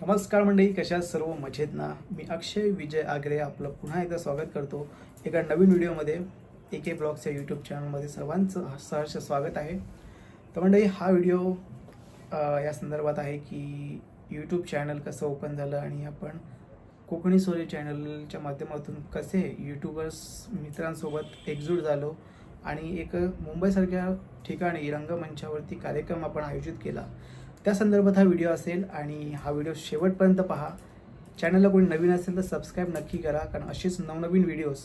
नमस्कार मंडळी कशा सर्व? मजेत ना? मी अक्षय विजय आगरे आपलं पुन्हा एकदा स्वागत करतो एका नवीन व्हिडिओमध्ये. ए के ब्लॉगच्या यूट्यूब चॅनलमध्ये सर्वांचं सहर्ष स्वागत आहे. तर मंडळी हा व्हिडिओ या संदर्भात आहे की यूट्यूब चॅनल कसं ओपन झालं आणि आपण कोकणी सोरी चॅनलच्या माध्यमातून कसे यूट्यूबर्स मित्रांसोबत एकजूट झालो आणि एक मुंबईसारख्या ठिकाणी रंगमंचावरती कार्यक्रम आपण आयोजित केला. त्या संदर्भात हा व्हिडिओ असेल आणि हा व्हिडिओ शेवटपर्यंत पहा. चॅनलला कोणी नवीन असेल तर सबस्क्राईब नक्की करा कारण असेच नवनवीन व्हिडिओज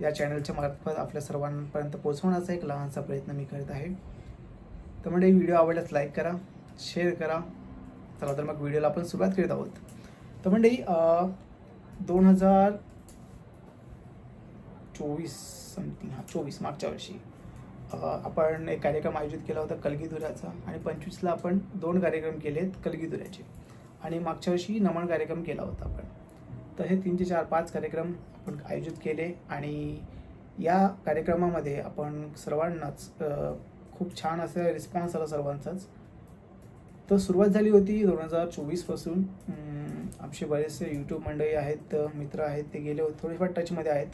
या चॅनलच्या मार्फत आपल्या सर्वांपर्यंत पोहोचवण्याचा एक लहानसा प्रयत्न मी करत आहे. तर म्हणजे व्हिडिओ आवडल्यास लाईक करा शेअर करा. चला तर मग व्हिडिओला आपण सुरुवात करीत आहोत. तर म्हणजे दोन हजार चोवीस समथिंग हा चोवीस मागच्या वर्षी. आपण एक कार्यक्रम आयोजित केला होता कलगीधुऱ्याचा आणि पंचवीसला आपण दोन कार्यक्रम केलेत कलगीधुऱ्याचे. आणि मागच्या वर्षी नमन कार्यक्रम केला होता आपण. तर हे तीन ते चार पाच कार्यक्रम आपण आयोजित केले आणि या कार्यक्रमामध्ये आपण सर्वांनाच खूप छान असं रिस्पॉन्स आला सर्वांचाच. तर सुरुवात झाली होती दोन हजार चोवीसपासून आमचे बरेचसे यूट्यूब मंडळी आहेत मित्र आहेत ते गेले होते थोडेफार टचमध्ये आहेत.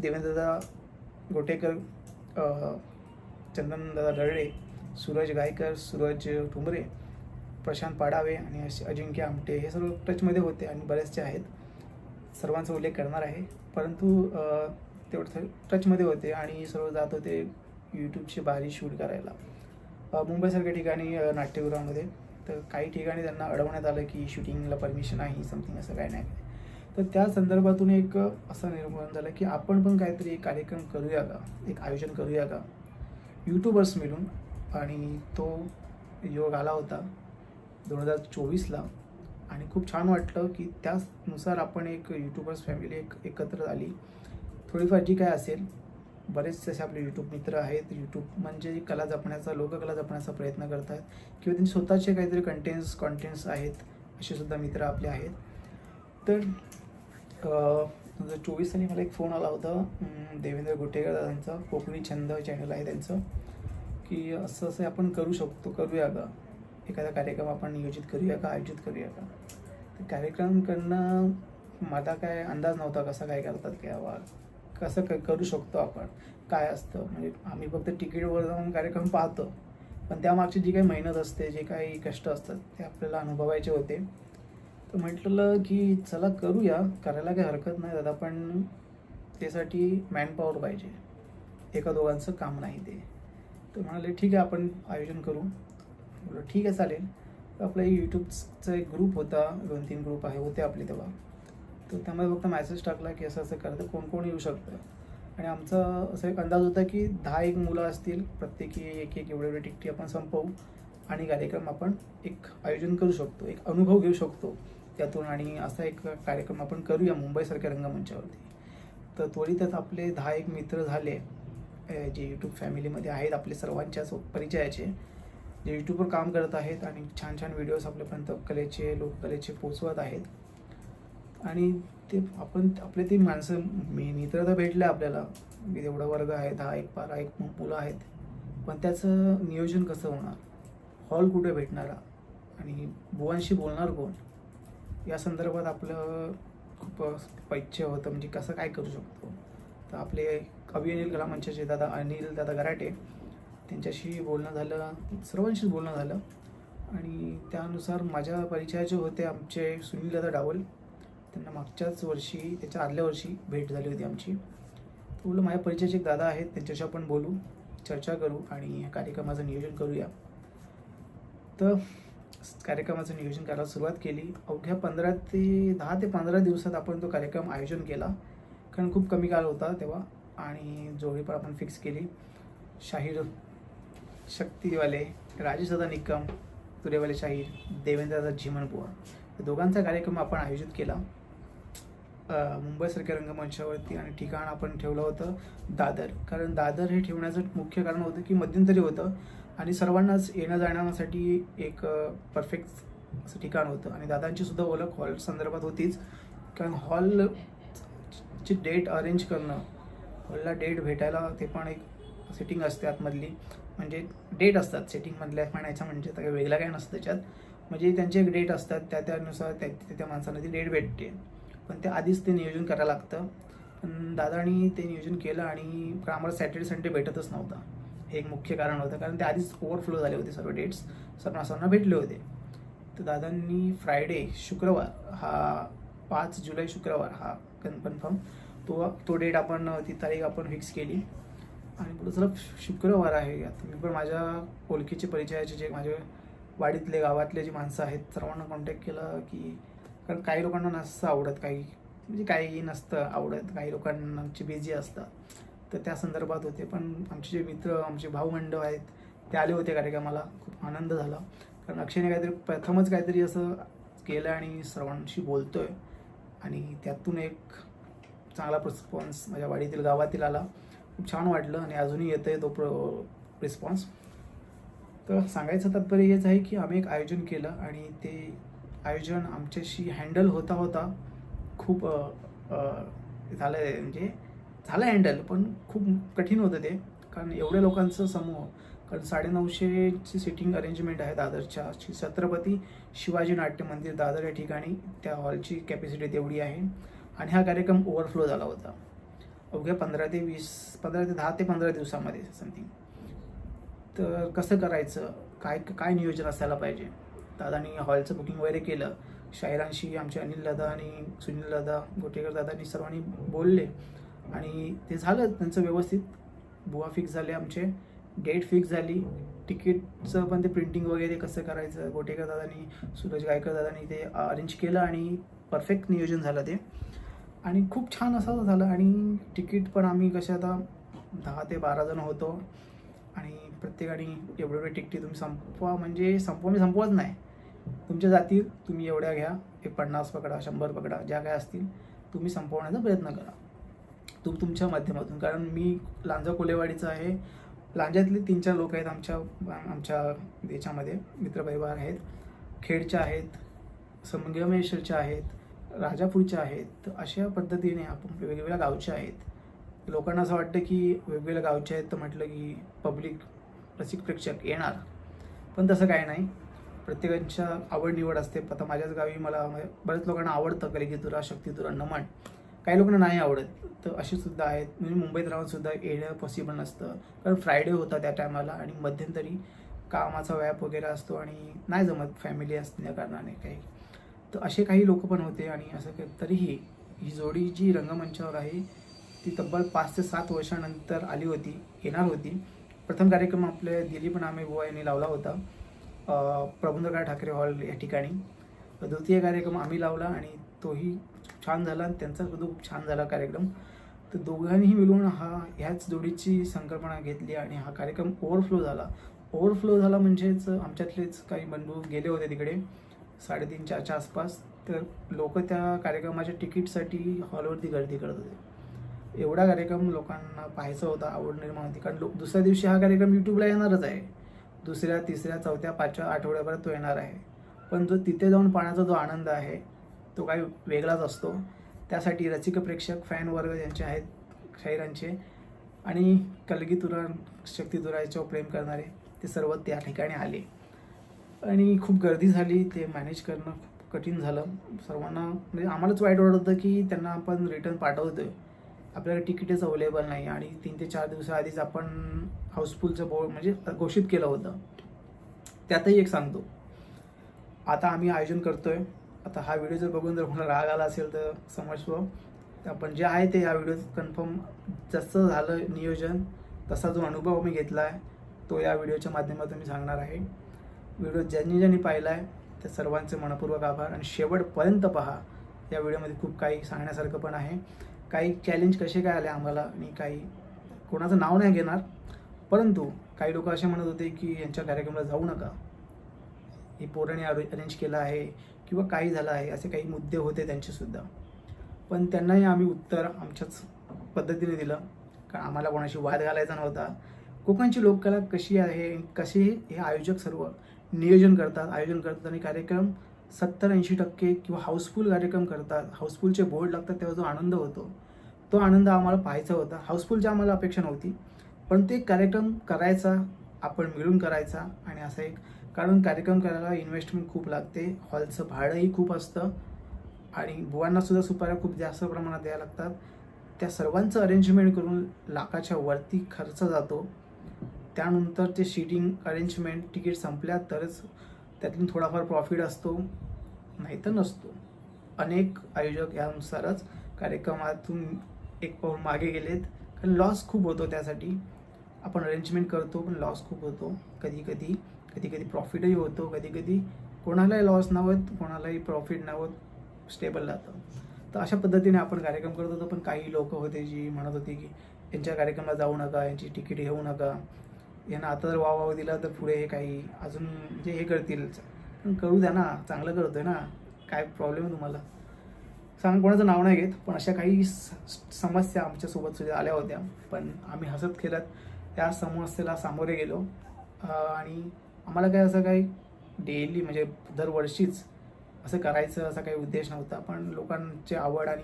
देवेंद्रदा गोटेकर चंदनदादा दळडे सूरज गायकर सूरज ठुमरे प्रशांत पाडावे आणि असे अजिंक्य आमटे हे सर्व टचमध्ये होते आणि बरेचसे आहेत. सर्वांचा उल्लेख करणार आहे. परंतु तेवढं टचमध्ये होते आणि सर्व जात होते यूट्यूबची बारी शूट करायला. मुंबईसारख्या ठिकाणी नाट्यगृहामध्ये. तर काही ठिकाणी त्यांना अडवण्यात आलं की शूटिंगला परमिशन नाही समथिंग असं काय नाही. तर त्या संदर्भातून एक असं निर्माण झालं की आपण पण काहीतरी एक कार्यक्रम करूया का? एक आयोजन करूया का? यूट्यूबर्स मिळून आणि तो योग आला होता दोन हजार चोवीसला आणि खूप छान वाटलं की त्यानुसार आपण एक यूट्यूबर्स फॅमिली एक एकत्र आली. थोडीफार जी काय असेल बरेचसे असे आपले यूट्यूब मित्र आहेत यूट्यूब म्हणजे कला जपण्याचा लोककला जपण्याचा प्रयत्न करत आहेत किंवा त्यांचे स्वतःचे काहीतरी कंटेंट्स कॉन्टेंट्स आहेत असे सुद्धा मित्र आपले आहेत. तर म्हणजे चोवीस साली मला एक फोन आला होता देवेंद्र गोटेकर दादांचा कोकणी छंद चॅनल आहे त्यांचं की असं असं आपण करू शकतो करूया का? एखादा कार्यक्रम आपण नियोजित करूया का आयोजित करूया का? तर कार्यक्रम करणं माझा काय अंदाज नव्हता कसा काय करतात किंवा कसं क करू शकतो आपण काय असतं? म्हणजे आम्ही फक्त तिकीटवर जाऊन कार्यक्रम पाहतो पण त्यामागची जी काही मेहनत असते जे काही कष्ट असतात ते आपल्याला अनुभवायचे होते. तर म्हटलं की चला करूया करायला काही हरकत नाही दादा पण त्यासाठी मॅनपॉवर पाहिजे. एका दोघांचं काम नाही ते. तर म्हणाले ठीक आहे आपण आयोजन करू. म्हटलं ठीक आहे चालेल. तर आपला यूट्यूबचा एक ग्रुप होता दोन तीन ग्रुप आहे होते आपले तेव्हा. तर त्यामध्ये फक्त मॅसेज टाकला की असं असं करतं कोण कोण येऊ शकतं? आणि आमचा असा एक अंदाज होता की दहा एक मुलं असतील प्रत्येकी एक एक एवढे एवढे टिकटी आपण संपवू आणि कार्यक्रम आपण एक आयोजन करू शकतो एक अनुभव घेऊ शकतो. त्यातून आणि असा एक कार्यक्रम आपण करूया मुंबईसारख्या रंगमंचावरती. तर त्वरितच आपले दहा एक मित्र झाले जे यूट्यूब फॅमिलीमध्ये आहेत आपले सर्वांच्या परिचयाचे जे यूट्यूबवर काम करत आहेत आणि छान छान व्हिडिओज आपल्यापर्यंत कलेचे लोककलेचे पोचवत आहेत. आणि ते आपण आपले ते माणसं मी मित्र तर भेटले आपल्याला. म्हणजे एवढा वर्ग आहे दहा एक बारा एक मुलं आहेत. पण त्याचं नियोजन कसं होणार? हॉल कुठे भेटणारा? आणि बुवांशी बोलणार कोण? या संदर्भात आपलं खूप पैच्य होतं. म्हणजे कसं काय करू शकतो? तर आपले कवी अनिल कला मंचाचे दादा अनिल दादा गराटे त्यांच्याशी बोलणं झालं सर्वांशीच बोलणं झालं. आणि त्यानुसार माझ्या परिचयाचे होते आमचे सुनील दादा डावल त्यांना मागच्याच वर्षी त्याच्या आदल्या वर्षी भेट झाली होती आमची. तर माझ्या परिचयाचे एक दादा आहेत त्यांच्याशी आपण बोलू चर्चा करू आणि या कार्यक्रमाचं नियोजन करूया. तर कार्यक्रमाचं नियोजन करायला सुरुवात केली. अवघ्या पंधरा ते दहा ते पंधरा दिवसात आपण तो कार्यक्रम आयोजन केला. कारण खूप कमी काळ होता तेव्हा आणि जोडी पण आपण फिक्स केली. शाहीर शक्तीवाले राजेशदादा निकम तुरेवाले शाहीर देवेंद्रदादा झिमनबुवा या दोघांचा कार्यक्रम आपण आयोजित केला. मुंबईसारख्या रंगमंचावरती आणि ठिकाण आपण ठेवलं होतं दादर. कारण दादर हे ठेवण्याचं मुख्य कारण होतं की मध्यंतरी होतं. आणि सर्वांनाच येणं जाण्यासाठी एक परफेक्ट असं ठिकाण होतं आणि दादांची सुद्धा ओळख हॉल संदर्भात होतीच. कारण हॉल ची डेट अरेंज करणं हॉलला डेट भेटायला ते पण एक सेटिंग असते आतमधली. म्हणजे डेट असतात सेटिंगमधल्या म्हणायचं म्हणजे तर काही वेगळा काय नसतं त्याच्यात. म्हणजे त्यांचे एक डेट असतात त्या त्यानुसार त्या त्या- माणसांना ती डेट भेटते. पण ते आधीच ते नियोजन करायला लागतं. पण दादानी ते नियोजन केलं आणि आम्हाला सॅटर्डे संडे भेटतच नव्हता. हे एक मुख्य कारण होतं. कारण ते आधीच ओव्हरफ्लो झाले होते सर्व डेट्स सर्व सर्वांना भेटले होते. तर दादांनी फ्रायडे शुक्रवार हा पाच जुलै शुक्रवार हा कन कन्फर्म तो तो डेट आपण ती तारीख आपण फिक्स केली. आणि पुढं चला शुक्रवार आहे. आता मी पण माझ्या ओळखीचे परिचयाचे जे माझे वाडीतले गावातले जे माणसं आहेत सर्वांना कॉन्टॅक्ट केलं की कारण काही लोकांना नसतं आवडत. काही म्हणजे काही नसतं आवडत. काही लोकांची बिझी असतात. तर त्या संदर्भात होते. पण आमचे जे मित्र आमचे भाऊमंडळ आहेत ते आले होते कार्यक्रमाला. खूप आनंद झाला. कारण अक्षयने काहीतरी प्रथमच काहीतरी असं केलं आणि सर्वांशी बोलतोय. आणि त्यातून एक चांगला रिस्पॉन्स माझ्या वाडीतील गावातील आला. खूप छान वाटलं आणि अजूनही येतोय तो प्र रिस्पॉन्स तर सांगायचं तात्पर्य हेच आहे की आम्ही एक आयोजन केलं आणि ते आयोजन आमच्याशी हँडल होता होता खूप अ, अ, झालं म्हणजे झालं हँडल पण खूप कठीण होतं ते. कारण एवढ्या लोकांचं समूह कारण साडेनऊशेची सिटिंग अरेंजमेंट आहे दादरच्या. श्री छत्रपती शिवाजी नाट्य मंदिर दादर या ठिकाणी त्या हॉलची कॅपॅसिटी तेवढी आहे. आणि हा कार्यक्रम ओव्हरफ्लो झाला होता. अवघ्या पंधरा ते वीस पंधरा ते दहा ते पंधरा दिवसामध्ये समथिंग तर कसं करायचं? काय काय नियोजन असायला पाहिजे? दादानी हॉलचं बुकिंग वगैरे केलं. शाहिरांशी आमचे अनिल दादा आणि सुनील दादा गोटेकर दादांनी सर्वांनी बोलले. आणि ते झालं त्यांचं व्यवस्थित. बुवा फिक्स झाले आमचे. डेट फिक्स झाली. तिकीटचं पण ते प्रिंटिंग वगैरे कसं करायचं गोटेकर दादानी सूरज गायकर दादानी ते अरेंज केलं आणि परफेक्ट नियोजन झालं ते. आणि खूप छान असं झालं आणि तिकीट पण आम्ही कसे आता दहा ते बारा जण होतो. आणि प्रत्येकाने एवढे एवढे तिकटी तुम्ही संपवा म्हणजे संपवा मी संपवत नाही. तुमच्या जातील तुम्ही एवढ्या घ्या. एक पन्नास पकडा शंभर पकडा ज्या काय असतील तुम्ही संपवण्याचा प्रयत्न करा. तू तुमच्या माध्यमातून. कारण मी लांजा कोलेवाडीचा आहे. लांजातले तीन चार लोक आहेत आमच्या आमच्या याच्यामध्ये मित्रपरिवार आहेत. खेडच्या आहेत संगमेश्वरच्या आहेत राजापूरच्या आहेत. अशा पद्धतीने आपण वेगवेगळ्या गावच्या आहेत. लोकांना असं वाटतं की वेगवेगळ्या गावचे आहेत तर म्हटलं की पब्लिक रसिक प्रेक्षक येणार. पण तसं काय नाही. प्रत्येकांच्या आवड निवड असते. आता माझ्याच गावी मला बऱ्याच लोकांना आवडतं कलिगीतुरा शक्तितुरा नमन. काही लोकांना नाही आवडत तर असे सुद्धा आहेत. म्हणजे मुंबईत राहून सुद्धा येणं पॉसिबल नसतं. कारण फ्रायडे होता त्या टायमाला आणि मध्यंतरी कामाचा व्याप वगैरे असतो आणि नाही जमत फॅमिली असल्या कारणाने काही. तर असे काही लोक पण होते आणि असं काही तरीही ही जोडी जी रंगमंचावर आहे ती तब्बल पाच ते सात वर्षानंतर आली होती येणार होती. प्रथम कार्यक्रम आपल्या दिलीप नामे बुवा यांनी लावला होता. अं, ठाकरे हॉल या ठिकाणी. द्वितीय कार्यक्रम आम्ही लावला आणि तोही छान झाला आणि त्यांचा सुद्धा खूप छान झाला कार्यक्रम. तर दोघांनीही मिळून हा ह्याच जोडीची संकल्पना घेतली आणि हा कार्यक्रम ओव्हरफ्लो झाला. ओव्हरफ्लो झाला म्हणजेच आमच्यातलेच काही बंधू गेले होते तिकडे साडेतीन चारच्या आसपास. तर लोक त्या कार्यक्रमाच्या तिकीटसाठी हॉलवरती गर्दी करत होते. एवढा कार्यक्रम लोकांना पाहायचा होता आवड निर्माण होती. कारण लोक दुसऱ्या दिवशी हा कार्यक्रम यूट्यूबला येणारच आहे. दुसऱ्या तिसऱ्या चौथ्या पाचव्या आठवड्याभरात तो येणार आहे. पण जो तिथे जाऊन पाहण्याचा जो आनंद आहे तो काही वेगळाच असतो. त्यासाठी रसिक प्रेक्षक फॅन वर्ग ज्यांचे आहेत शाहिरांचे आणि कलगी कलगीतुरा शक्ती याच्यावर प्रेम करणारे ते सर्व त्या ठिकाणी आले. आणि खूप गर्दी झाली ते मॅनेज करणं खूप कठीण झालं. सर्वांना म्हणजे आम्हालाच वाईट वाटत होतं की त्यांना आपण रिटर्न पाठवतो आहे आपल्याकडे तिकीटच अवेलेबल नाही आणि तीन ते चार दिवसाआधीच आपण हाऊसफुलचं बोर्ड म्हणजे घोषित केलं होतं. त्यातही एक सांगतो. आता आम्ही आयोजन करतो आहे आता हा व्हिडिओ जर बघून जर कोणाला राग आला असेल तर समजव आपण जे आहे ते या व्हिडिओत कन्फर्म जसं झालं नियोजन तसा जो अनुभव मी घेतला आहे तो या व्हिडिओच्या माध्यमातून मी सांगणार आहे. व्हिडिओ ज्यांनी ज्यांनी पाहिला आहे त्या सर्वांचे मनपूर्वक आभार आणि शेवटपर्यंत पहा. या व्हिडिओमध्ये खूप काही सांगण्यासारखं पण आहे. काही चॅलेंज कसे काय आले आम्हाला आणि काही कोणाचं नाव नाही घेणार परंतु काही लोक असे म्हणत होते की यांच्या कार्यक्रमाला जाऊ नका. हे पोराने अरेंज केलं आहे किंवा काही झालं आहे असे काही मुद्दे होते त्यांचेसुद्धा. पण त्यांनाही आम्ही उत्तर आमच्याच पद्धतीने दिलं. कारण आम्हाला कोणाशी वाद घालायचा नव्हता. कोकणची लोककला कशी आहे कशी हे आयोजक सर्व नियोजन करतात आयोजन करतात आणि कार्यक्रम सत्तर ऐंशी टक्के किंवा हाऊसफुल कार्यक्रम करतात. हाऊसफुलचे बोर्ड लागतात तेव्हा जो आनंद होतो तो आनंद आम्हाला पाहायचा होता. हाऊसफुलची आम्हाला अपेक्षा नव्हती. पण ते कार्यक्रम करायचा आपण मिळून करायचा आणि असा एक कारण कार्यक्रम करायला इन्व्हेस्टमेंट खूप लागते. हॉलचं भाडंही खूप असतं. आणि बुवांनासुद्धा सुपाऱ्या खूप जास्त प्रमाणात द्यायला लागतात. त्या सर्वांचं अरेंजमेंट करून लाखाच्या वरती खर्च जातो. त्यानंतर ते सीटिंग अरेंजमेंट तिकीट संपल्या तरच त्यातून थोडाफार प्रॉफिट असतो. नाही तर नसतो. अनेक आयोजक यानुसारच कार्यक्रमातून एक पाऊल मागे गेलेत. कारण लॉस खूप होतो त्यासाठी. आपण अरेंजमेंट करतो पण लॉस खूप होतो. कधी कधी कधी कधी प्रॉफिटही होतो कधी कधी कोणालाही लॉस नव्हत कोणालाही प्रॉफिट नव्हत स्टेबल राहतं. तर अशा पद्धतीने आपण कार्यक्रम करत होतो पण काही लोक होते जी म्हणत होती की यांच्या कार्यक्रमाला जाऊ नका यांची तिकीट घेऊ नका. यांना आता जर वाव वाव दिला तर पुढे हे काही अजून म्हणजे हे करतील पण करू द्या ना चांगलं करतोय ना. काय प्रॉब्लेम आहे तुम्हाला? सांग कोणाचं नाव नाही घेत पण अशा काही स- समस्या आमच्यासोबत सुद्धा आल्या होत्या. पण आम्ही हसत खेळत त्या समस्येला सामोरे गेलो. आणि आम्हाला काय असं काही डेली म्हणजे दरवर्षीच असं करायचं असा काही उद्देश नव्हता. पण लोकांची आवड आणि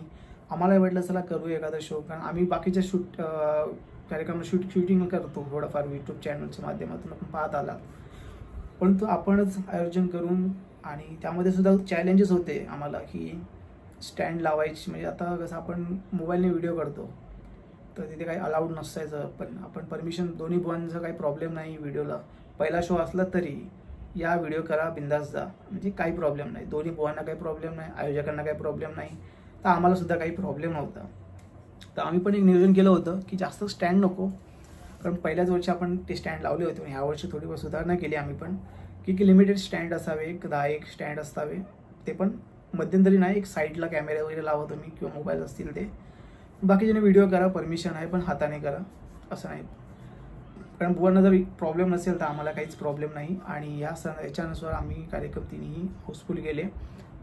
आम्हाला वाटलं चला करू एखादा शो कारण आम्ही बाकीच्या शूट कार्यक्रम शूट शूटिंग करतो थोडंफार यूट्यूब चॅनलच्या माध्यमातून. आपण पाहत आला परंतु आपणच आयोजन करून आणि त्यामध्ये सुद्धा चॅलेंजेस होते आम्हाला की स्टँड लावायची. म्हणजे आता कसं आपण मोबाईलने व्हिडिओ करतो तर तिथे काही अलाउड नसायचं. पण आपण परमिशन दोन्ही बुवांचा काही प्रॉब्लेम नाही व्हिडिओला पहिला शो असला तरी या व्हिडिओ करा बिंदास जा. म्हणजे काही प्रॉब्लेम नाही. दोन्ही बुवांना काही प्रॉब्लेम नाही आयोजकांना काही प्रॉब्लेम नाही. तर आम्हालासुद्धा काही प्रॉब्लेम नव्हता. तर आम्ही पण एक नियोजन केलं होतं की जास्त स्टँड नको. कारण पहिल्याच वर्षी आपण ते स्टँड लावले होते. ह्या वर्षी थोडी सुधारणा केली आम्ही पण. की की लिमिटेड स्टँड असावे एक दहा एक स्टँड असावे. ते पण मध्यंतरी नाही एक साईडला कॅमेरा वगैरे लावा तुम्ही किंवा मोबाईल असतील ते. बाकीच्याने व्हिडिओ करा परमिशन आहे पण हाताने करा. असं नाही. कारण बुवांना जर प्रॉब्लेम नसेल तर आम्हाला काहीच प्रॉब्लेम नाही. आणि या स याच्यानुसार आम्ही कार्यक्रम तिन्ही हाऊसफुल गेले.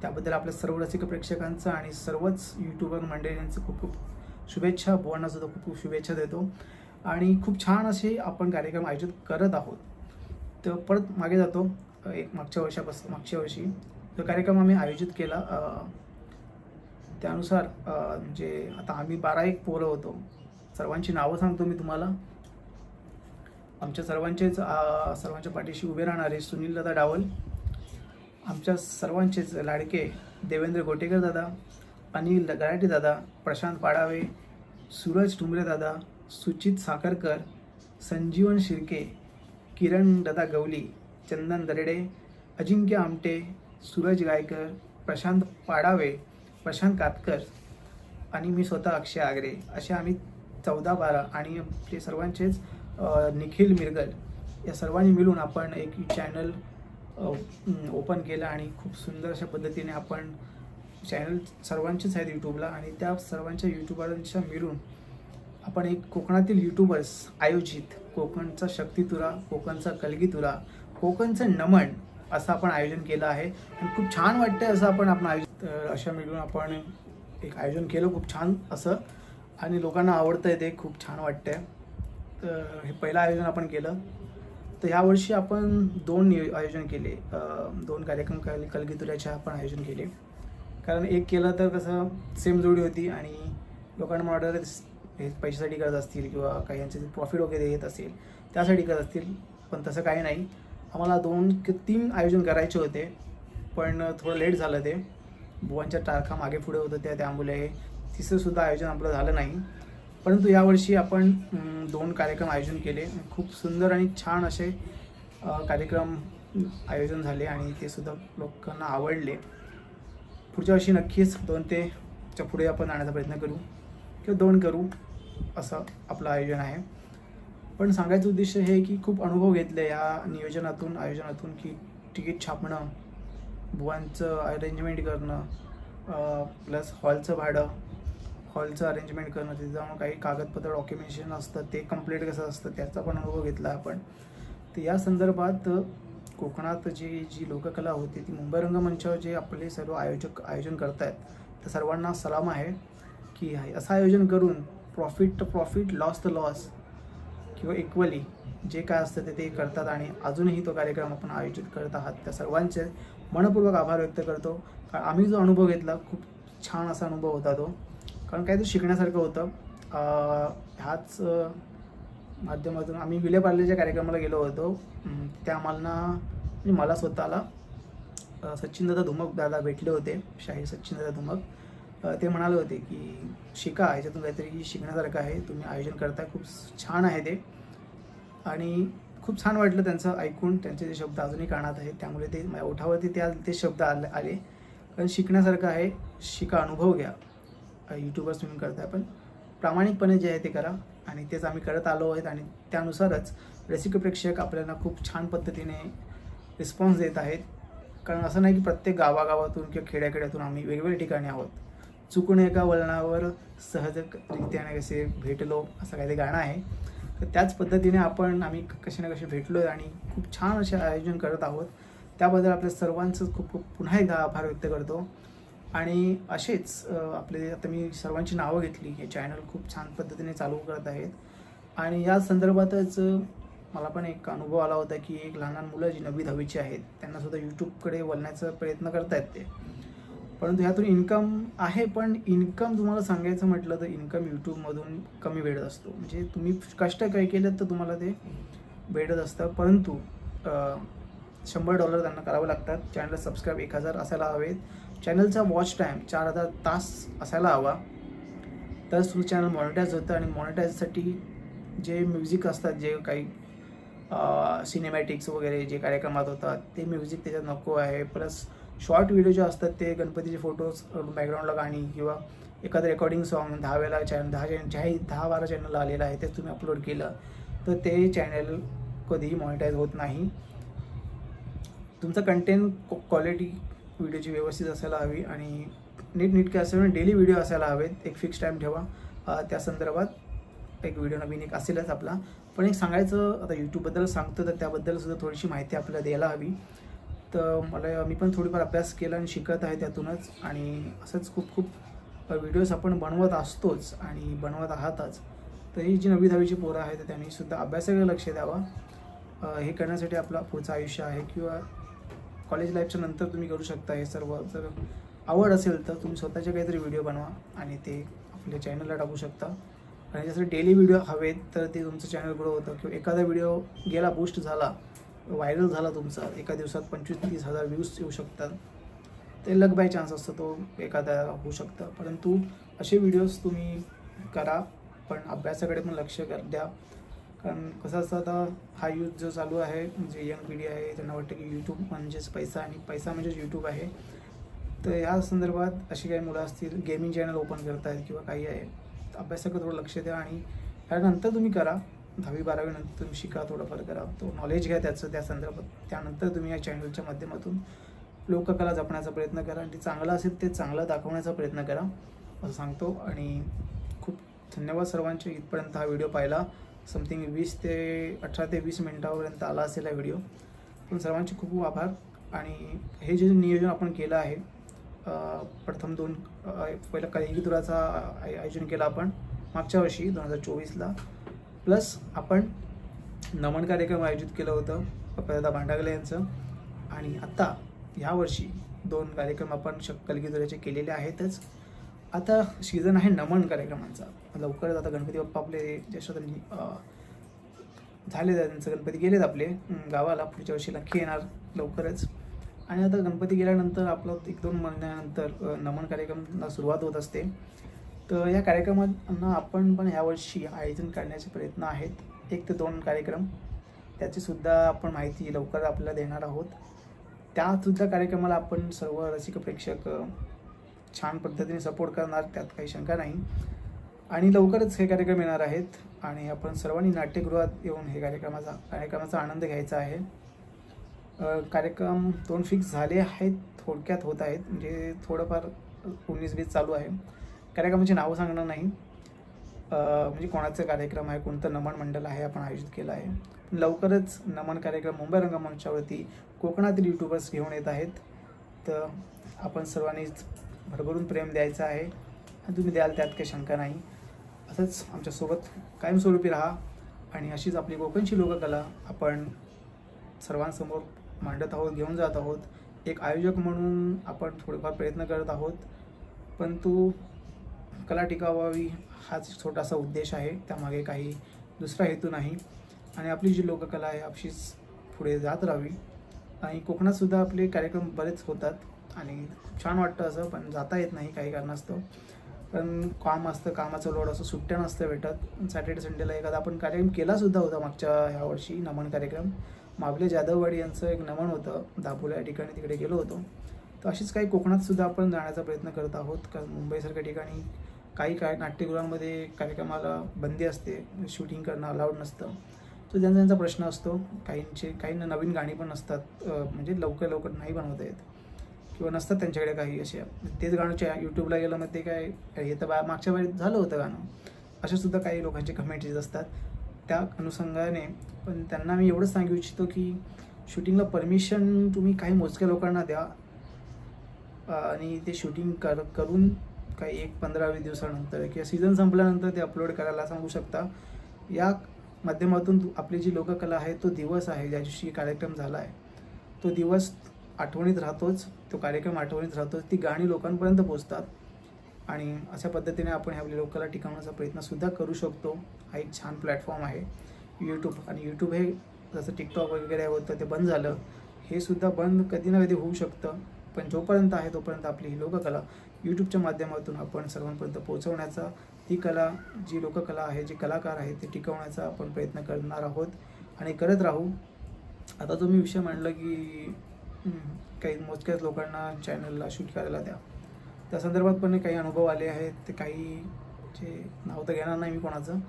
त्याबद्दल आपल्या सर्व रसिक प्रेक्षकांचं आणि सर्वच यूट्यूबर मंडळींचं खूप खूप शुभेच्छा. बुवांना सुद्धा खूप खूप शुभेच्छा देतो. आणि खूप छान असे आपण कार्यक्रम आयोजित करत आहोत. तर परत मागे जातो. एक मागच्या वर्षापासून मागच्या वर्षी तो कार्यक्रम आम्ही आयोजित केला त्यानुसार म्हणजे आता आम्ही बारा एक पोरं होतो. सर्वांची नावं सांगतो मी तुम्हाला. आमच्या सर्वांचेच सर्वांच्या पाठीशी उभे राहणारे सुनील दादा डावल आमच्या सर्वांचेच लाडके देवेंद्र गोटेकर दादा अनिल गराटे दादा प्रशांत पाडावे सूरज ठुमरे दादा सुचित साखरकर संजीवन शिर्के किरण दादा गवली चंदन दरेडे अजिंक्य आमटे सूरज गायकर प्रशांत पाडावे प्रशांत कातकर आणि मी स्वतः अक्षय आगरे. असे आम्ही चौदा बारा आणि आपले सर्वांचेच निखिल मिरगल या सर्वांनी मिळून आपण एक चॅनल ओपन केलं आणि खूप सुंदर अशा पद्धतीने आपण चॅनल सर्वांचेच आहेत यूट्यूबला आणि त्या सर्वांच्या यूट्यूबरांच्या मिळून आपण एक कोकणातील यूट्यूबर्स आयोजित कोकणचा शक्तितुरा कोकणचा कलगीतुरा कोकणचं नमन असं आपण आयोजन केलं आहे. आणि खूप छान वाटतंय असं आपण आपण आयोजित अशा मिळून आपण एक आयोजन केलं. खूप छान असं आणि लोकांना आवडतंय ते. खूप छान वाटतंय. तर हे पहिलं आयोजन आपण केलं. तर यावर्षी आपण दोन आयोजन केले. दोन कार्यक्रम कल कलगितुऱ्याचे आपण आयोजन केले. कारण एक केलं तर कसं सेम जोडी होती आणि लोकांना मला हे पैशासाठी करत असतील किंवा काही यांचे प्रॉफिट वगैरे येत असेल त्यासाठी करत असतील. पण तसं काही नाही. आम्हाला दोन कि तीन आयोजन करायचे होते. पण थोडं लेट झालं ते. बुवांच्या तारखा मागे पुढे होतं त्या त्यामुळे तिसरंसुद्धा आयोजन आपलं झालं नाही. परंतु यावर्षी आपण दोन कार्यक्रम आयोजन केले. खूप सुंदर आणि छान असे कार्यक्रम आयोजन झाले आणि ते सुद्धा लोकांना आवडले. पुढच्या वर्षी नक्कीच दोन ते च्या पुढे आपण आणण्याचा प्रयत्न करू किंवा दोन करू असं आपलं आयोजन आहे. पण सांगायचं उद्देश हे की खूप अनुभव घेतले या नियोजनातून आयोजनातून की तिकीट छापणं बुवांचं अरेंजमेंट करणं प्लस हॉलचं भाडं हॉलचं अरेंजमेंट करणं तिथे जाऊन काही कागदपत्र डॉक्युमेंटेशन असतं ते कंप्लीट कसं असतं त्याचा पण अनुभव घेतला आपण. तर या संदर्भात कोकणात जी जी लोककला होती ती मुंबई रंगमंचावर जे आपले सर्व आयोजक आयोजन करत आहेत तर सर्वांना सलाम आहे की असं आयोजन करून प्रॉफिट तर प्रॉफिट लॉस तर लॉस किंवा इक्वली जे काय असतं ते ते करतात आणि अजूनही तो कार्यक्रम आपण आयोजित करत आहात. त्या सर्वांचे मनपूर्वक आभार व्यक्त करतो. कारण आम्ही जो अनुभव घेतला खूप छान असा अनुभव होता तो. कारण काहीतरी शिकण्यासारखं होतं. ह्याच माध्यमातून आम्ही विलेपार्लेच्या कार्यक्रमाला गेलो होतो. त्या आम्हाला म्हणजे मला स्वतःला सचिनदादा धुमक दादा भेटले होते शाहीर सचिनदादा धुमक. ते म्हणाले होते की शिका याच्यातून काहीतरी शिकण्यासारखं आहे. तुम्ही आयोजन करताय. खूप छान आहे ते. आणि खूप छान वाटलं त्यांचं ऐकून. त्यांचे जे शब्द अजूनही कानात आहेत त्यामुळे ते माझ्या ओठावरती त्या ते शब्द आले आले. कारण शिकण्यासारखं आहे. शिका अनुभव घ्या. यूट्यूबवर स्विमिंग करताय पण प्रामाणिकपणे जे आहे ते करा. आणि तेच आम्ही करत आलो आहेत आणि त्यानुसारच रसिक प्रेक्षक आपल्याला खूप छान पद्धतीने रिस्पॉन्स देत आहेत. कारण असं नाही की प्रत्येक गावागावातून किंवा खेड्याखेड्यातून आम्ही वेगवेगळ्या ठिकाणी आहोत. चुकून एका वळणावर सहजरित्याने कसे भेटलो असं काही ते गाणं आहे. तर त्याच पद्धतीने आपण आम्ही कसे ना कसे भेटलो आहे आणि खूप छान असे आयोजन करत आहोत. त्याबद्दल आपल्या सर्वांचं खूप खूप पुन्हा एकदा आभार व्यक्त करतो. आणि असेच आपले आता मी सर्वांची नावं घेतली हे चॅनल खूप छान पद्धतीने चालू करत आहेत. आणि या संदर्भातच मला पण एक अनुभव आला होता की एक लहान लहान मुलं जी नवी दहावीची आहेत त्यांना सुद्धा यूट्यूबकडे वळण्याचा प्रयत्न करतायत ते. परंतु ह्यातून इन्कम आहे पण इन्कम तुम्हाला सांगायचं म्हटलं तर इन्कम यूट्यूबमधून कमी भेटत असतो. म्हणजे तुम्ही कष्ट काय केलं तर तुम्हाला ते भेटत असतं. परंतु शंभर डॉलर त्यांना करावं लागतात. चॅनलला सबस्क्राईब एक हजार असायला हवेत. चॅनलचा वॉच टाईम चार हजार तास असायला हवा. तर तुझं चॅनल मॉनिटाईज होतं आणि मॉनिटाईजसाठी जे म्युझिक असतात जे काही सिनेमॅटिक्स वगैरे जे कार्यक्रमात होतात ते म्युझिक त्याच्यात नको आहे. प्लस शॉर्ट व्हिडिओ जे असतात ते गणपतीचे फोटोज बॅकग्राऊंडला गाणी किंवा एखादं रेकॉर्डिंग सॉन्ग दहा वेळेला चॅनल दहा चॅनल ज्याही दहा बारा चॅनलला आलेलं आहे तेच तुम्ही अपलोड केलं तर ते चॅनल कधीही मॉनिटाईज होत नाही. तुमचं कंटेंट क्वालिटी व्हिडिओची व्यवस्थित असायला हवी आणि नीटनीटके असेल म्हणजे डेली व्हिडिओ असायला हवेत. एक फिक्स टाईम ठेवा. त्या संदर्भात एक व्हिडिओ नवीन एक असेलच आपला. पण एक सांगायचं आता यूट्यूबबद्दल सांगतो तर त्याबद्दल सुद्धा थोडीशी माहिती आपल्याला द्यायला हवी. तर मला मी पण थोडीफार अभ्यास केला आणि शिकत आहे त्यातूनच. आणि असंच खूप खूप व्हिडिओज आपण बनवत असतोच आणि बनवत आहातच तर ही जी नवी दहावीची पोरं आहेत तर त्यांनी सुद्धा अभ्यासाकडे लक्ष द्यावं. हे करण्यासाठी आपला पुढचं आयुष्य आहे किंवा कॉलेज लाईफच्या नंतर तुम्ही करू शकता हे सर्व. जर आवड असेल तर तुम्ही स्वतःचे काहीतरी व्हिडिओ बनवा आणि ते आपल्या चॅनलला टाकू शकता. आणि जसं डेली व्हिडिओ हवेत तर ते तुमचं चॅनल ग्रो होतं. किंवा एखादा व्हिडिओ गेला बूस्ट झाला व्हायरल झाला तुमचा एका दिवसात पंचवीस तीस हजार व्ह्यूज येऊ शकतात. ते लग बाय चान्स असतो तो एखादा होऊ शकतं. परंतु असे व्हिडिओज तुम्ही करा पण अभ्यासाकडे पण लक्ष द्या. कारण कसं असतं आता हा यूथ जो चालू आहे म्हणजे यंग पिढी आहे त्यांना वाटतं की यूट्यूब म्हणजेच पैसा आणि पैसा म्हणजेच यूट्यूब आहे. तर ह्या संदर्भात अशी काही मुलं असतील गेमिंग चॅनल ओपन करतायत किंवा काही आहे तर अभ्यासाकडे थोडं लक्ष द्या आणि त्यानंतर तुम्ही करा. दहावी बारावी नंतर तुम्ही शिका थोडंफार करा. तो नॉलेज घ्या त्याचं त्या संदर्भात. त्यानंतर तुम्ही या चॅनलच्या माध्यमातून लोककला जपण्याचा प्रयत्न करा आणि ते चांगलं असेल ते चांगलं दाखवण्याचा प्रयत्न करा असं सांगतो. आणि खूप धन्यवाद सर्वांचे. इथपर्यंत हा व्हिडिओ पाहिला. समथिंग वीस ते अठरा ते वीस मिनटापर्यंत आला असेल हा व्हिडिओ. पण सर्वांचे खूप खूप आभार. आणि हे जे नियोजन आपण केलं आहे प्रथम दोन पहिला कलिंगीतुराचा आय- आयोजन केलं आपण मागच्या वर्षी दोन हजार चोवीसला. प्लस आपण नमन कार्यक्रम आयोजित केलं होतं पप्पादादा भांडागले यांचं. आणि आत्ता यावर्षी दोन कार्यक्रम आपण शक कलगीधुऱ्याचे केलेले आहेतच. आता सीझन आहे नमन कार्यक्रमांचा. लवकरच आता गणपती बाप्पा आपले ज्येष्ठ झाले त्यांचं गणपती गेलेत आपले. गावाला पुढच्या वर्षी नक्की येणार लवकरच. आणि आता गणपती गेल्यानंतर आपलं एक दोन महिन्यानंतर नमन कार्यक्रमाला सुरुवात होत असते. तर या कार्यक्रमांना आपण पण यावर्षी आयोजन करण्याचे प्रयत्न आहेत. एक ते दोन कार्यक्रम. त्याचीसुद्धा आपण माहिती लवकर आपल्याला देणार आहोत. त्यासुद्धा कार्यक्रमाला आपण सर्व रसिक प्रेक्षक छान पद्धतीने सपोर्ट करणार त्यात काही शंका नाही. आणि लवकरच हे कार्यक्रम येणार आहेत आणि आपण सर्वांनी नाट्यगृहात येऊन हे कार्यक्रमाचा कार्यक्रमाचा आनंद घ्यायचा आहे. कार्यक्रम दोन फिक्स झाले आहेत थोडक्यात होत आहेत. म्हणजे थोडंफार उन्नीस बीस चालू आहे. कार्यक्रमाची नावं सांगणार नाही. म्हणजे कोणाचा कार्यक्रम आहे कोणतं नमन मंडळ आहे आपण आयोजित केलं आहे. लवकरच नमन कार्यक्रम मुंबई रंगमंचावरती कोकणातील यूट्यूबर्स घेऊन येत आहेत. तर आपण सर्वांनीच भरभरून प्रेम द्यायचं आहे. आणि तुम्ही द्याल त्यात काही शंका नाही. असंच आमच्यासोबत कायमस्वरूपी राहा. आणि अशीच आपली कोकणची लोककला आपण सर्वांसमोर मांडत आहोत घेऊन जात आहोत. एक आयोजक म्हणून आपण थोडेफार प्रयत्न करत आहोत. परंतु कला टिकावावी हाच छोटासा उद्देश आहे. त्यामागे काही दुसरा हेतू नाही. आणि आपली जी लोककला आहे अशीच पुढे जात राहावी. आणि कोकणातसुद्धा आपले कार्यक्रम बरेच होतात. आणि छान वाटतं असं पण जाता येत नाही काही कारणास्तव. पण काम असतं कामाचं लोड असं सुट्ट्या नसतं भेटत. सॅटर्डे संडेला एखादा आपण कार्यक्रम केलासुद्धा होता मागच्या ह्या वर्षी नमन कार्यक्रम. मावले जाधववाडी यांचं एक नमन होतं. दापोला या ठिकाणी तिकडे गेलो होतो. तर अशीच काही कोकणातसुद्धा आपण जाण्याचा प्रयत्न करत आहोत. कारण मुंबईसारख्या ठिकाणी काही काय नाट्यगृहांमध्ये कार्यक्रमाला बंदी असते शूटिंग करणं अलाउड नसतं. तो त्यांचा त्यांचा प्रश्न असतो. काहींचे काहींना नवीन गाणी पण असतात म्हणजे लवकर लवकर नाही बनवता येत. किंवा नसतात त्यांच्याकडे काही असे. तेच गाणंच्या यूट्यूबला गेलं मग ते काय हे तर बा मागच्या वेळेस झालं होतं गाणं. अशासुद्धा काही लोकांचे कमेंट्स येत असतात. त्या अनुषंगाने पण त्यांना मी एवढंच सांगू इच्छितो की शूटिंगला परमिशन तुम्ही काही मोजक्या लोकांना द्या. आणि ते शूटिंग कर करून काही एक पंधरा वीस दिवसानंतर किंवा सीझन संपल्यानंतर ते अपलोड करायला सांगू शकता. या माध्यमातून आपली जी लोककला आहे तो दिवस आहे ज्या दिवशी कार्यक्रम झाला आहे तो दिवस आठवणीत राहतोच. तो कार्यक्रम आठवणीत राहतो. ती गाणी लोकांपर्यंत पोचतात आणि अशा पद्धतीने आपण ह्या आपली लोकला टिकवण्याचा प्रयत्नसुद्धा करू शकतो. हा एक छान प्लॅटफॉर्म आहे. यूट्यूब आणि यूट्यूब हे जसं टिकटॉक वगैरे होतं ते बंद झालं. हे सुद्धा बंद कधी ना कधी होऊ शकतं. पण जोपर्यंत आहे तोपर्यंत आपली ही लोककला यूट्यूबच्या माध्यमातून आपण सर्वांपर्यंत पोहोचवण्याचा ती कला जी लोककला आहे जे कलाकार आहेत ते टिकवण्याचा आपण प्रयत्न करणार आहोत आणि करत राहू. आता तुम्ही विषय मांडला की काही मोजक्याच लोकांना चॅनलला शूट करायला द्या. त्या संदर्भात पण काही अनुभव आले आहेत. ते काही जे नाव तर घेणार नाही मी कोणाचं.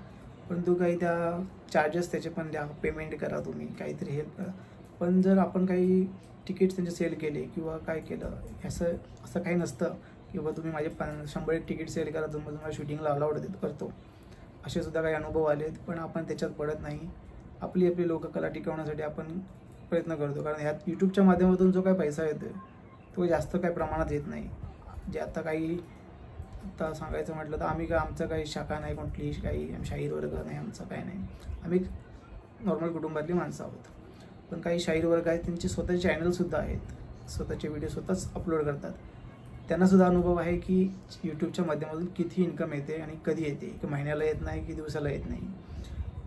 परंतु काही त्या चार्जेस त्याचे पण द्या. पेमेंट करा तुम्ही. काहीतरी हेल्प करा. पण जर आपण काही तिकीट्स त्यांचे सेल केले किंवा काय केलं असं असं काही नसतं किंवा तुम्ही माझे पन शंभर एक तिकीट सेल करा तुम्ही तुम्हाला शूटिंगला अलाउड देत करतो. असे सुद्धा काही अनुभव आलेत. पण आपण त्याच्यात पडत नाही. आपली आपली लोककला टिकवण्यासाठी आपण प्रयत्न करतो. कारण ह्यात यूट्यूबच्या माध्यमातून जो काही पैसा येतो तो जास्त काही प्रमाणात येत नाही. जे आता काही आता सांगायचं म्हटलं तर आम्ही काय आमचं काही शाखा नाही कुठली काही आम्ही शाहीर वर्ग नाही आमचं काही नाही. आम्ही नॉर्मल कुटुंबातली माणसं आहोत. पण काही शाहीर वर्ग आहेत त्यांचे स्वतःचे चॅनलसुद्धा आहेत. स्वतःचे व्हिडिओ स्वतःच अपलोड करतात. त्यांनासुद्धा अनुभव आहे की यूट्यूबच्या माध्यमातून किती इन्कम येते आणि कधी येते. की महिन्याला येत नाही की दिवसाला येत नाही.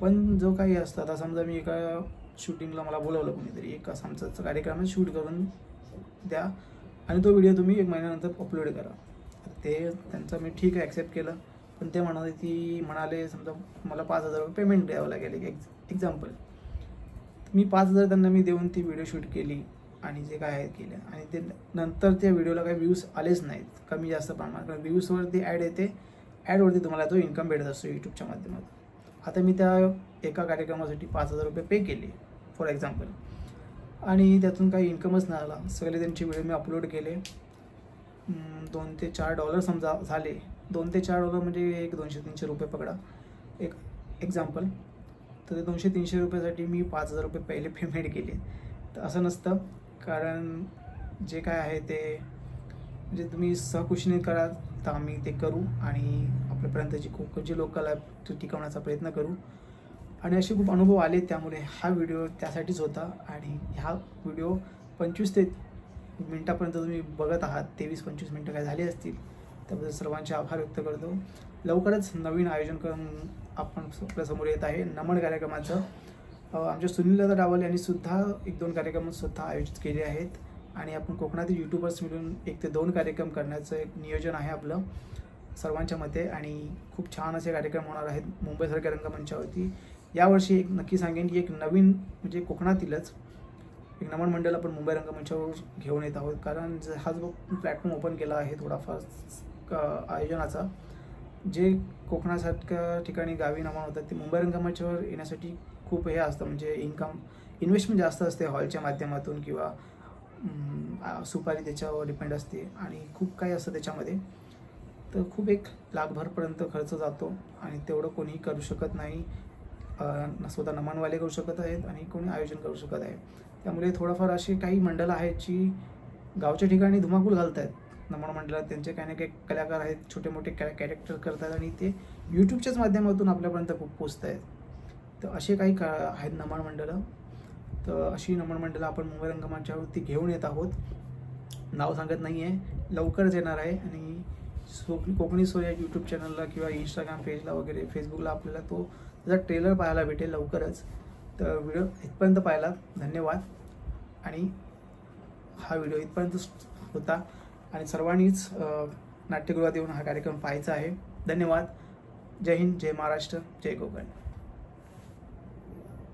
पण जो काही असतं आता समजा मी एका शूटिंगला मला बोलवलं कोणीतरी. एक असं आमचा कार्यक्रम शूट करून द्या. आणि तो व्हिडिओ तुम्ही एक महिन्यानंतर अपलोड करा. तर ते त्यांचं मी ठीक आहे ॲक्सेप्ट केलं. पण ते म्हणाले ती म्हणाले समजा मला पाच हजार रुपये पेमेंट द्यावं लागेल. एक एक्झाम्पल मी पाच हजार त्यांना मी देऊन ती व्हिडिओ शूट केली आणि जे काय आहे केलं आणि ते नंतर त्या व्हिडिओला काही व्ह्यूज आलेच नाहीत. कमी जास्त प्रमाणात. कारण व्ह्यूजवरती ॲड येते. ॲडवरती तुम्हाला तो इन्कम भेटत असतो यूट्यूबच्या माध्यमातून. आता मी त्या एका कार्यक्रमासाठी पाच हजार रुपये पे केले फॉर एक्झाम्पल आणि त्यातून काही इन्कमच नाही आला. सगळे त्यांचे व्हिडिओ मी अपलोड केले. दोन ते चार डॉलर समजा झाले. दोन ते चार डॉलर म्हणजे एक दोनशे तीनशे रुपये पकडा. एक एक्झाम्पल तर ते दोनशे तीनशे रुपयासाठी मी पाच हजार रुपये पहिले पेमेंट केले. तर असं नसतं. कारण जे काय आहे ते म्हणजे तुम्ही सहकुशीने करा. तर आम्ही ते करू आणि आपल्यापर्यंतची कोकणची लोकल ॲप टिकवण्याचा प्रयत्न करू. आणि असे खूप अनुभव आले त्यामुळे हा व्हिडिओ त्यासाठीच होता. आणि ह्या व्हिडिओ पंचवीस ते मिनटापर्यंत तुम्ही बघत आहात तेवीस पंचवीस मिनटं काय झाली असतील त्याबद्दल सर्वांचे आभार व्यक्त करतो. लवकरच नवीन आयोजन करून आपण आपल्यासमोर येत आहे नमन कार्यक्रमाचं. आमच्या आमच्या सुनीलदादा डावल यांनी सुद्धा एक दोन कार्यक्रम स्वतः आयोजित केले आहेत. आणि आपण कोकणातील यूट्यूबर्स मिळून एक ते दोन कार्यक्रम करण्याचं एक नियोजन आहे आपलं सर्वांच्या मते. आणि खूप छान असे कार्यक्रम होणार आहेत मुंबईसारख्या रंगमंचावरती. यावर्षी एक नक्की सांगेन की एक नवीन म्हणजे कोकणातीलच एक नमन मंडळ आपण मुंबई रंगमंचावर घेऊन येत आहोत. कारण ज- हा जो प्लॅटफॉर्म ओपन केला आहे थोडाफार क- आयोजनाचा जे कोकणासारख्या ठिकाणी गावी नमन होतात ते मुंबई रंगमंचावर येण्यासाठी खूप हे असतं. म्हणजे इन्कम इन्व्हेस्टमेंट जास्त असते हॉलच्या माध्यमातून किंवा सुपारी त्याच्यावर डिपेंड असते आणि खूप काही असतं त्याच्यामध्ये. तर खूप एक लाखभरपर्यंत खर्च जातो आणि तेवढं कोणीही करू शकत नाही. स्वतः नमनवाले करू शकत आहेत आणि कोणी आयोजन करू शकत आहे. त्यामुळे थोडंफार अशी काही मंडळं आहेत जी गावच्या ठिकाणी धुमाकूळ घालत आहेत नमन मंडळात त्यांचे काही ना काही कलाकार आहेत छोटे मोठे कॅ कॅरेक्टर करतात आणि ते यूट्यूबच्याच माध्यमातून आपल्यापर्यंत खूप पोचत आहेत तर असे काही का आहेत नमन मंडळं. तर अशी नमन मंडळं आपण मुंबई रंगमंचावरती घेऊन येत आहोत. नाव सांगत नाही आहे लवकरच येणार आहे आणि सो कोकणी सो या यूट्यूब चॅनलला किंवा इंस्टाग्राम पेजला वगैरे फेसबुकला आपल्याला तो त्याचा ट्रेलर पाहायला भेटेल लवकरच. तर व्हिडिओ इथपर्यंत पाहिला धन्यवाद. आणि हा व्हिडिओ इथपर्यंत होता. आणि सर्वांनीच नाट्यगृहात येऊन हा कार्यक्रम पाहायचा आहे. धन्यवाद. जय हिंद जय महाराष्ट्र जय कोकण.